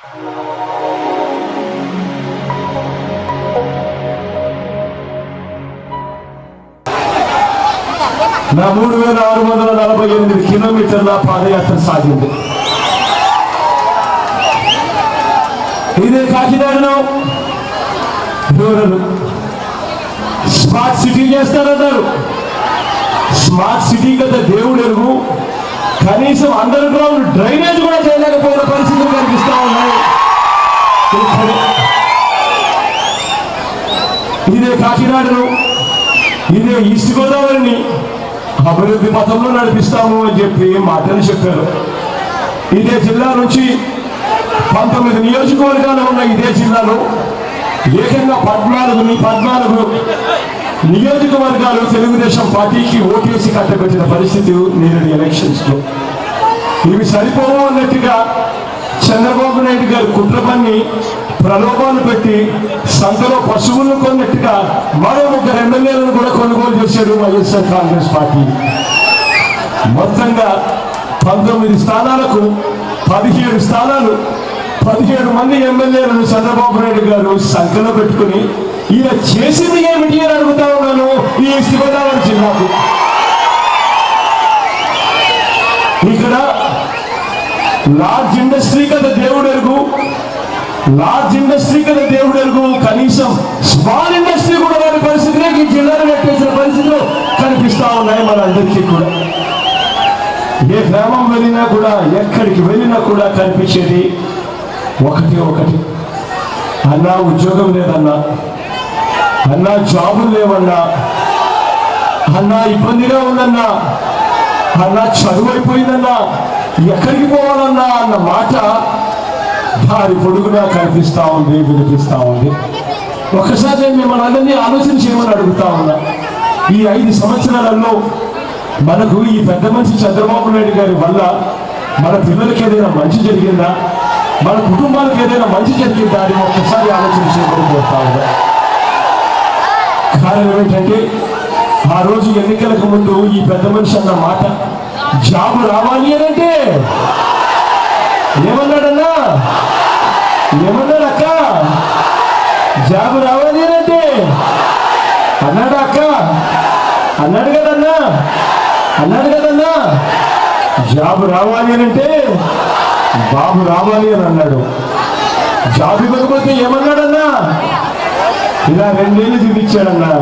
నా మూడు వేల ఆరు వందల నలభై ఎనిమిది కిలోమీటర్ల పాదయాత్ర సాగింది. ఇదే కాకినాడలో రూరల్ స్మార్ట్ సిటీ చేస్తారన్నారు. స్మార్ట్ సిటీ కదా దేవుడు ఎరుగు కనీసం అండర్ గ్రౌండ్ డ్రైనేజ్ కూడా చేయలేకపోయిన పరిస్థితులు కనిపిస్తా ఉన్నాయి. ఇదే కాకినాడను ఇదే ఈస్ట్ గోదావరిని అభివృద్ధి పథంలో నడిపిస్తాము అని చెప్పి మాటలు చెప్పారు. ఇదే జిల్లా నుంచి పంతొమ్మిది నియోజకవర్గాలు ఉన్న ఇదే జిల్లాలో ఏకంగా పద్నాలుగు పద్నాలుగు నియోజకవర్గాలు తెలుగుదేశం పార్టీకి ఓటేసి కట్టబెట్టిన పరిస్థితి నేను ఎలక్షన్స్లో. ఇవి సరిపోవు అన్నట్టుగా చంద్రబాబు నాయుడు గారు కుట్ర పన్ని ప్రలోభాలు పెట్టి సంతలో పశువులను కొన్నట్టుగా మరో ముగ్గురు ఎమ్మెల్యేలను కూడా కొనుగోలు చేశాడు వైఎస్ఆర్ కాంగ్రెస్ పార్టీ. మొత్తంగా పంతొమ్మిది స్థానాలకు పదిహేడు స్థానాలు పదిహేడు మంది ఎమ్మెల్యేలను చంద్రబాబు నాయుడు గారు సంఖ్యలో పెట్టుకుని ఈయన చేసింది ఏమిటి అని అడుగుతా ఉన్నాను. ఈ ఈస్ట్ జిల్లాకు. ఇక్కడ లార్జ్ ఇండస్ట్రీ కదా దేవుడు ఎరుగు లార్జ్ ఇండస్ట్రీ కదా దేవుడు ఎరుగు కనీసం స్మాల్ ఇండస్ట్రీ కూడా వారి పరిస్థితిలో ఈ జిల్లాను పెట్టేసిన పరిస్థితులు కనిపిస్తా ఉన్నాయి మనందరికీ కూడా. ఏ గ్రామం వెళ్ళినా కూడా ఎక్కడికి వెళ్ళినా కూడా కనిపించేది ఒకటి ఒకటి. అన్నా ఉద్యోగం లేదన్నా అన్నా జాబులు లేవన్నా. అన్నా ఇబ్బందిగా ఉందన్నా. అన్నా చదువు అయిపోయిందన్నా. ఎక్కడికి పోవాలన్నా అన్న మాట దారి పొడుగునా కనిపిస్తా ఉంది వినిపిస్తా ఉంది. ఒకసారి నేను మిమ్మల్ని అందరినీ ఆలోచన చేయమని అడుగుతా ఉన్నా. ఈ ఐదు సంవత్సరాలలో మనకు ఈ పెద్ద మనిషి చంద్రబాబు నాయుడు గారి వల్ల మన పిల్లలకి ఏదైనా మంచి జరిగిందా? మన కుటుంబాలకు ఏదైనా మంచి జరిగిందా అని ఒక్కసారి ఆలోచన చేయమని కోరుతా ఉన్నా. కారణం ఏంటంటే ఆ రోజు ఎన్నికలకు ముందు ఈ పెద్ద మనిషి అన్న మాట జాబు రావాలి అని అంటే ఏమన్నాడన్నా? ఏమన్నాడు అక్క జాబు రావాలి అని అంటే అన్నాడు అక్క? అన్నాడు కదన్నా? అన్నాడు కదన్నా? జాబు రావాలి అని అంటే బాబు రావాలి అని అన్నాడు. జాబు ఇవ్వకపోతే ఏమన్నాడన్నా? ఇలా రెండేళ్ళు చూపించాడన్నా.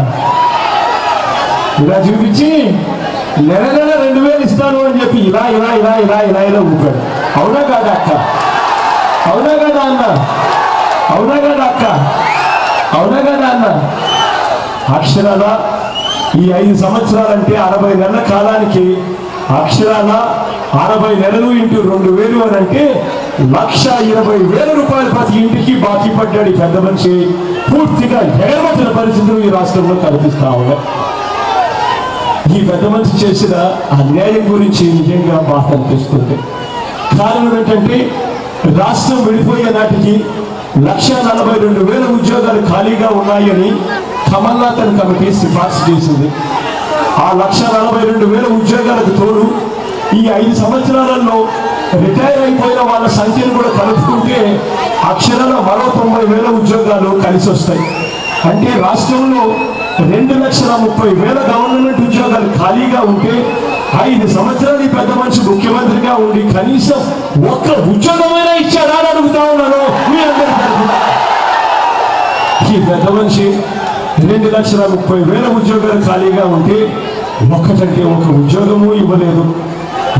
ఇలా చూపించి నెల నెల రెండు వేలు ఇస్తాను అని చెప్పి ఇలా ఇలా ఇలా ఇలా ఇలా ఇలా ఊపాడు. అవునా కాదా అక్క? అవునా కదా అన్న? అవునా కదా అక్క? అవునా కదా అన్న? అక్షరాల ఈ ఐదు సంవత్సరాలంటే అరవై నెలల కాలానికి అక్షరాల అరవై నెలలు ఇంటూ రెండు వేలు అని అంటే లక్ష ఇరవై వేల రూపాయలు ప్రతి ఇంటికి బాకీ పడ్డాడు ఈ పెద్ద మనిషి. పూర్తిగా ఎగరవచ్చిన పరిస్థితులు ఈ రాష్ట్రంలో కనిపిస్తా ఉన్నాయి. ఈ పెద్ద మనిషి చేసిన అన్యాయం గురించి నిజంగా బాధ అనిపిస్తుంది. కారణం ఏంటంటే రాష్ట్రం విడిపోయే నాటికి లక్ష నలభై రెండు వేల ఉద్యోగాలు ఖాళీగా ఉన్నాయని కమల్నాథన్ కమిటీ సిఫార్సు చేసింది. ఆ లక్ష నలభై రెండు వేల ఉద్యోగాలకు తోడు ఈ ఐదు సంవత్సరాలలో రిటైర్ అయిపోయిన వాళ్ళ సంఖ్యను కూడా కలుపుకుంటే అక్షరాల మరో తొంభై వేల ఉద్యోగాలు కలిసి వస్తాయి. అంటే రాష్ట్రంలో రెండు లక్షల ముప్పై వేల గవర్నమెంట్ ఉద్యోగాలు ఖాళీగా ఉంటే ఐదు సంవత్సరాలు ఈ పెద్ద మనిషి ముఖ్యమంత్రిగా ఉండి కనీసం ఒక్క ఉద్యోగమైనా ఇచ్చారా అని అడుగుతా ఉన్నాను మీ అందరి ఈ పెద్ద మనిషి రెండు లక్షల ముప్పై వేల ఉద్యోగాలు ఖాళీగా ఉంటే ఒక్కటంటే ఒక ఉద్యోగము ఇవ్వలేదు.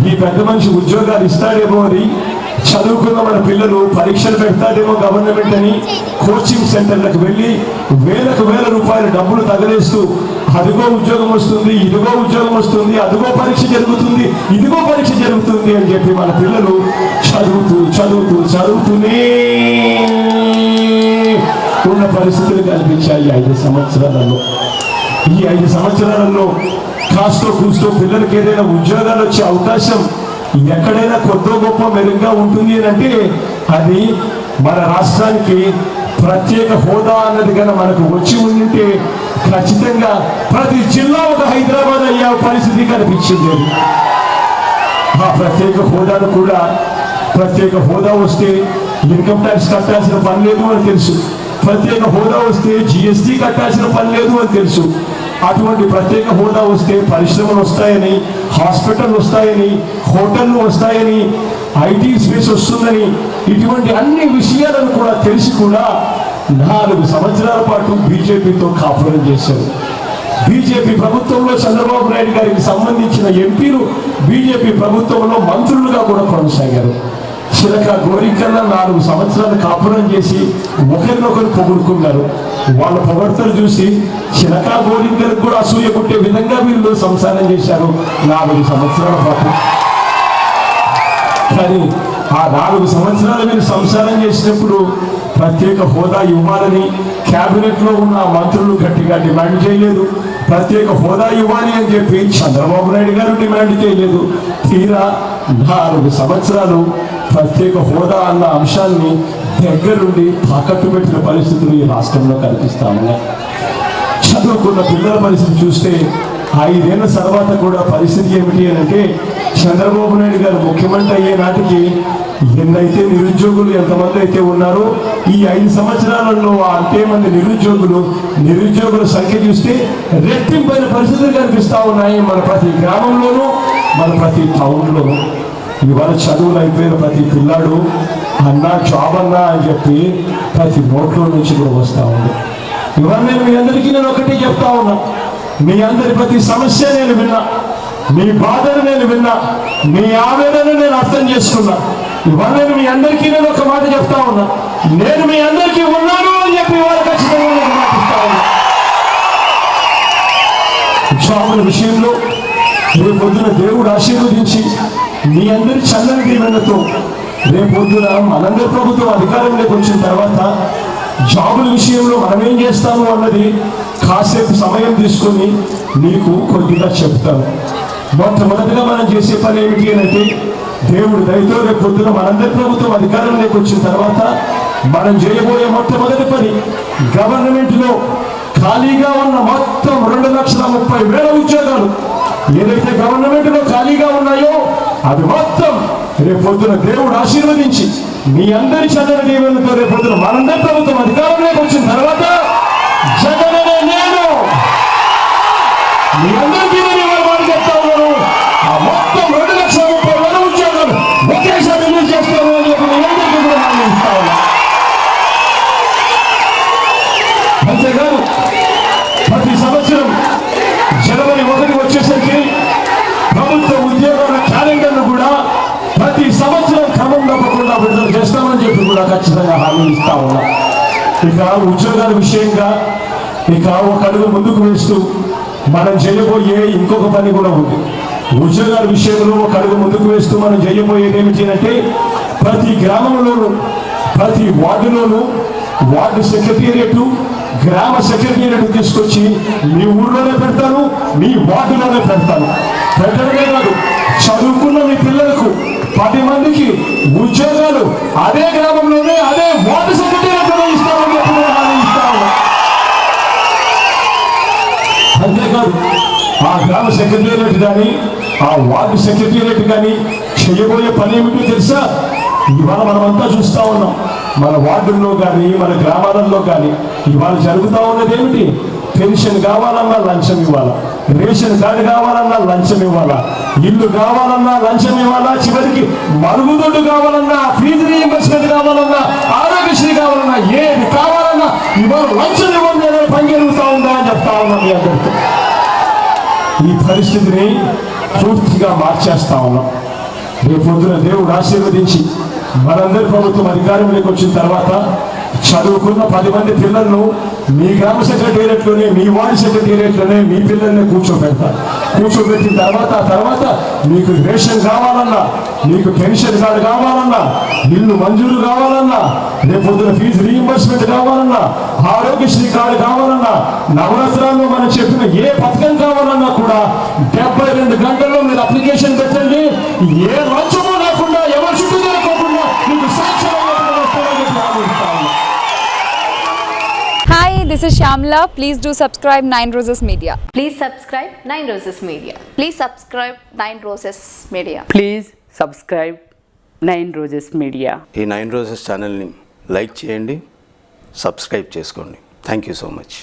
ఈ పెద్ద మనిషి ఉద్యోగాలు ఇస్తాడేమో అని చదువుకున్న మన పిల్లలు పరీక్షలు పెడతాడేమో గవర్నమెంట్ అని కోచింగ్ సెంటర్లకు వెళ్ళి వేలకు వేల రూపాయల డబ్బులు తగలేస్తూ అదిగో ఉద్యోగం వస్తుంది ఇదిగో ఉద్యోగం వస్తుంది అదిగో పరీక్ష జరుగుతుంది ఇదిగో పరీక్ష జరుగుతుంది అని చెప్పి మన పిల్లలు చదువుతూ చదువుతూ చదువుతూనే ఉన్న పరిస్థితులు కనిపించాయి ఐదు సంవత్సరాలలో. ఈ ఐదు సంవత్సరాలలో కాస్తో కూస్తో పిల్లలకి ఏదైనా ఉద్యోగాలు వచ్చే అవకాశం ఎక్కడైనా కొద్దో గొప్ప మెరుగ్గా ఉంటుంది అని అంటే అది మన రాష్ట్రానికి ప్రత్యేక హోదా అన్నది కనుక మనకు వచ్చి ఉండింటే ఖచ్చితంగా ప్రతి జిల్లా ఒక హైదరాబాద్ అయ్యే పరిస్థితి కనిపించింది. ఆ ప్రత్యేక హోదాను కూడా ప్రత్యేక హోదా వస్తే ఇన్కమ్ ట్యాక్స్ కట్టాల్సిన పని లేదు అని తెలుసు. ప్రత్యేక హోదా వస్తే జిఎస్టీ కట్టాల్సిన పని లేదు అని తెలుసు. అటువంటి ప్రత్యేక హోదా వస్తే పరిశ్రమలు వస్తాయని హాస్పిటల్ వస్తాయని హోటళ్ళు వస్తాయని ఐటీ స్పేస్ వస్తుందని ఇటువంటి అన్ని విషయాలను కూడా తెలిసి కూడా నాలుగు సంవత్సరాల పాటు బీజేపీతో కాపురం చేశారు. బీజేపీ ప్రభుత్వంలో చంద్రబాబు నాయుడు గారికి సంబంధించిన ఎంపీలు బీజేపీ ప్రభుత్వంలో మంత్రులుగా కూడా కొనసాగారు. చిలక గోరికల్లా నాలుగు సంవత్సరాలు కాపురం చేసి ఒకరినొకరు పొగుడుకున్నారు. వాళ్ళ పొగడతలు చూసి చిలక గోరికలకు కూడా అసూయ పుట్టే విధంగా వీళ్ళు సంసారం చేశారు. నాలుగు సంవత్సరాల పాటు. కానీ ఆ నాలుగు సంవత్సరాలు మీరు సంసారం చేసినప్పుడు ప్రత్యేక హోదా ఇవ్వాలని క్యాబినెట్లో ఉన్న మంత్రులు గట్టిగా డిమాండ్ చేయలేదు. ప్రత్యేక హోదా ఇవ్వాలి అని చెప్పి చంద్రబాబు నాయుడు గారు డిమాండ్ చేయలేదు. తీరా నాలుగు సంవత్సరాలు ప్రత్యేక హోదా అన్న అంశాన్ని దగ్గరుండి తాకట్టు పెట్టిన పరిస్థితులు ఈ రాష్ట్రంలో కనిపిస్తా ఉన్నాయి చదువుకున్న పిల్లల పరిస్థితి చూస్తే ఐదేళ్ళ తర్వాత కూడా పరిస్థితి ఏమిటి అని అంటే చంద్రబాబు నాయుడు గారు ముఖ్యమంత్రి అయ్యే నాటికి ఎన్నైతే నిరుద్యోగులు ఎంతమంది అయితే ఉన్నారో ఈ ఐదు సంవత్సరాలలో అంతే మంది నిరుద్యోగులు నిరుద్యోగుల సంఖ్య చూస్తే రెట్టింపైన పరిస్థితులు కనిపిస్తూ ఉన్నాయి మన ప్రతి గ్రామంలోనూ మన ప్రతి టౌన్లోనూ ఇవాళ చదువులు అయిపోయిన ప్రతి పిల్లాడు అన్న జాబ్ అన్నా అని చెప్పి ప్రతి నోట్లో నుంచి కూడా వస్తూ ఉంది. ఇవాళ నేను మీ అందరికీ నేను ఒకటి చెప్తా ఉన్నా. మీ అందరి ప్రతి సమస్య నేను విన్నా. మీ బాధను నేను విన్నా. మీ ఆవేదనను నేను అర్థం చేసుకున్నా. ఇవాళ నేను మీ అందరికీ నేను ఒక మాట చెప్తా ఉన్నా. నేను మీ అందరికీ ఉన్నాను అని చెప్పి ఇవాళ ఖచ్చితంగా నేను మాటిస్తా ఉన్నా. జాబుల విషయంలో రేపు పొద్దున దేవుడు ఆశీర్వదించి మీ అందరి చల్లని దీవెనతో రేపు పొద్దున మనందరి ప్రభుత్వం అధికారంలోకి వచ్చిన తర్వాత జాబుల విషయంలో మనం ఏం చేస్తాము అన్నది కాసేపు సమయం తీసుకొని మీకు కొద్దిగా చెప్తాను. మొట్టమొదటిగా మనం చేసే పని ఏమిటి అంటే దేవుడు దయతో రేపు పొద్దున మనందరి ప్రభుత్వం అధికారంలోకి వచ్చిన తర్వాత మనం చేయబోయే మొట్టమొదటి పని గవర్నమెంట్లో ఖాళీగా ఉన్న మొత్తం రెండు లక్షల ముప్పై వేల ఉద్యోగాలు ఏదైతే గవర్నమెంట్లో ఖాళీగా ఉన్నాయో అది మొత్తం రేపు పొద్దున దేవుడు ఆశీర్వదించి మీ అందరి చంద్ర దీవెనతో రేపు పొద్దున మనందరి ప్రభుత్వం అధికారంలోకి వచ్చిన తర్వాత జగన్ నేను. మీ హామీ ఇస్తా ఉన్నా ఇక ఉద్యోగాల విషయంగా ఇక ఒక అడుగు ముందుకు వేస్తూ మనం చేయబోయే ఇంకొక పని కూడా ఉంది. ఉద్యోగాల విషయంలో ఒక అడుగు ముందుకు వేస్తూ మనం చేయబోయేది ఏమిటి అంటే ప్రతి గ్రామంలోనూ ప్రతి వార్డులోనూ వార్డు సెక్రటేరియట్ గ్రామ సెక్రటేరియట్ తీసుకొచ్చి మీ ఊర్లోనే పెడతాను మీ వార్డులోనే పెడతాను పెట్టడమే కాదు చదువుకున్న మీ పిల్లలకు పది మందికి ఉద్యోగాలు అదే గ్రామంలోనే అదే వార్డు సెక్రటరీ ఇస్తామని చెప్పి అంతేకాదు ఆ గ్రామ సెక్రటేరియట్ కానీ ఆ వార్డు సెక్రటేరియట్ కానీ చేయబోయే పని ఏమిటో తెలుసా? ఇవాళ మనమంతా చూస్తా ఉన్నాం. మన వార్డుల్లో కానీ మన గ్రామాలలో కానీ ఇవాళ జరుగుతూ ఉన్నది ఏమిటి? పెన్షన్ కావాలన్నా లంచం ఇవ్వాలా? రేషన్ కార్డు కావాలన్నా లంచం ఇవ్వాలా? ఇల్లు కావాలన్నా లంచం ఇవ్వాలా? చివరికి మరుగుదొడ్డు కావాలన్నా ఫీజు రీఎంబర్స్మెంట్ కావాలన్నా ఆరోగ్యశ్రీ కావాలన్నా ఏది కావాలన్నా ఇవాళ లంచం ఇవ్వండి అనే పని జరుగుతూ ఉందా అని చెప్తా ఉన్నాం మీ అందరితో. ఈ పరిస్థితిని పూర్తిగా మార్చేస్తా ఉన్నాం. రేపు దేవుడు ఆశీర్వదించి మనందరి ప్రభుత్వం అధికారంలోకి వచ్చిన తర్వాత చదువుకున్న పది మంది పిల్లలను మీ గ్రామ సెక్రటేరియట్లోనే మీ వార్డు సెక్రటేరియట్లోనే మీ పిల్లల్ని కూర్చోబెడతారు. కూర్చోబెట్టిన తర్వాత ఆ తర్వాత మీకు రేషన్ కావాలన్నా మీకు పెన్షన్ కార్డు కావాలన్నా ఇల్లు మంజూరు కావాలన్నా రేపు ఫీజు రీఎంబర్స్మెంట్ కావాలన్నా ఆరోగ్యశ్రీ కార్డు కావాలన్నా నవరత్నాల్లో మనం చెప్పిన ఏ పథకం కావాలన్నా కూడా డెబ్బై రెండు గంటల్లో మీరు అప్లికేషన్ పెట్టండి. ఏ రాజ్యం This is Shamla. Please do subscribe Nine Roses Media. Please subscribe Nine Roses Media. Please subscribe Nine Roses Media. Please subscribe nine roses media ఈ నైన్ రోజెస్ ఛానల్ని లైక్ చేయండి సబ్స్క్రైబ్ చేసుకోండి థ్యాంక్ యూ సో మచ్